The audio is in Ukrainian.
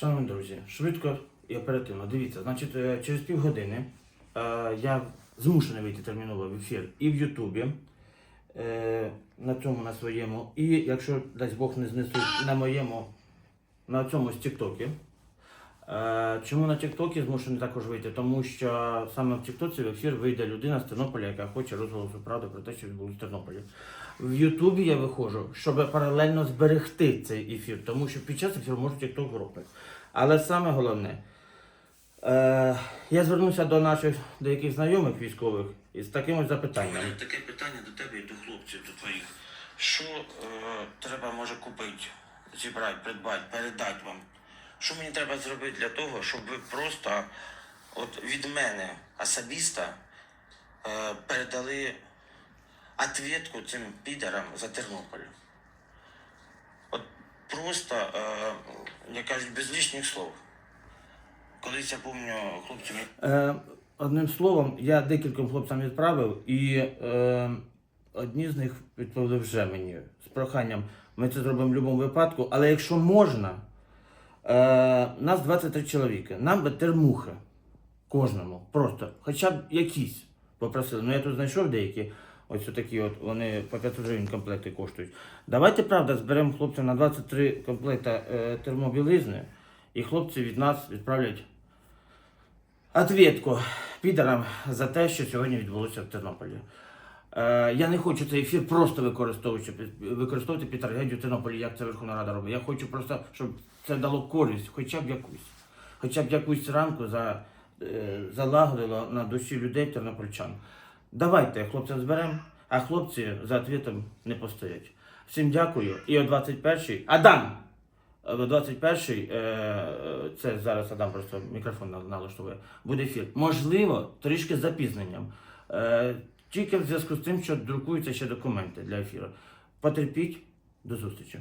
Шановні друзі, швидко і оперативно. Дивіться, значить, е, через півгодини е, я змушений вийти терміново в ефір і в Ютубі, е, на цьому на своєму, і якщо дасть Бог не знесуть на моєму, на цьому з Тіктокі. Е, Чому на Тіктокі змушений також вийти? Тому що саме в Тіктоці в ефір вийде людина з Тернополя, яка хоче розголосу правди про те, що відбулося в Тернополі. В Ютубі я виходжу, щоб паралельно зберегти цей ефір, тому що під час ефіру можуть Тікток грохнути. Але саме головне, е, я звернувся до наших деяких знайомих військових із таким ось запитанням. Таке питання до тебе і до хлопців, до твоїх. Що е, треба може купити, зібрати, придбати, передати вам? Що мені треба зробити для того, щоб ви просто от від мене особисто е, передали ответку цим підарам за Тернополь? От просто, е, як кажуть, без лишніх слов. Колись я пам'ятаю, хлопці мені Е, одним словом, я декільком хлопцям відправив, і е, одні з них відповіли вже мені з проханням. Ми це зробимо в будь-якому випадку, але якщо можна, нас 23 чоловіки, нам би термухи кожному, просто, хоча б якісь попросили. Ну я тут знайшов деякі. Ось такі от вони по 500 гривень комплекти коштують. Давайте, правда, зберемо хлопців на 23 комплекта е, термобілизни, і хлопці від нас відправлять Ответку підарам за те, що сьогодні відбулося в Тернополі. Е, я не хочу цей ефір просто використовувати, використовувати під трагедію Тернополі, як це Верховна Рада робить. Я хочу просто, щоб це дало користь, хоча б якусь. Хоча б якусь ранку за, е, залагодило на душі людей тернопольчан. Давайте хлопцям зберемо, а хлопці за ответом не постоять. Всім дякую. І о 21-й. Адам! О 21-й, е, це зараз Адам просто мікрофон налаштовує, буде ефір. Можливо, трішки з запізненням. Тільки в зв'язку з тим, що друкуються ще документи для ефіру. Потерпіть, до зустрічі.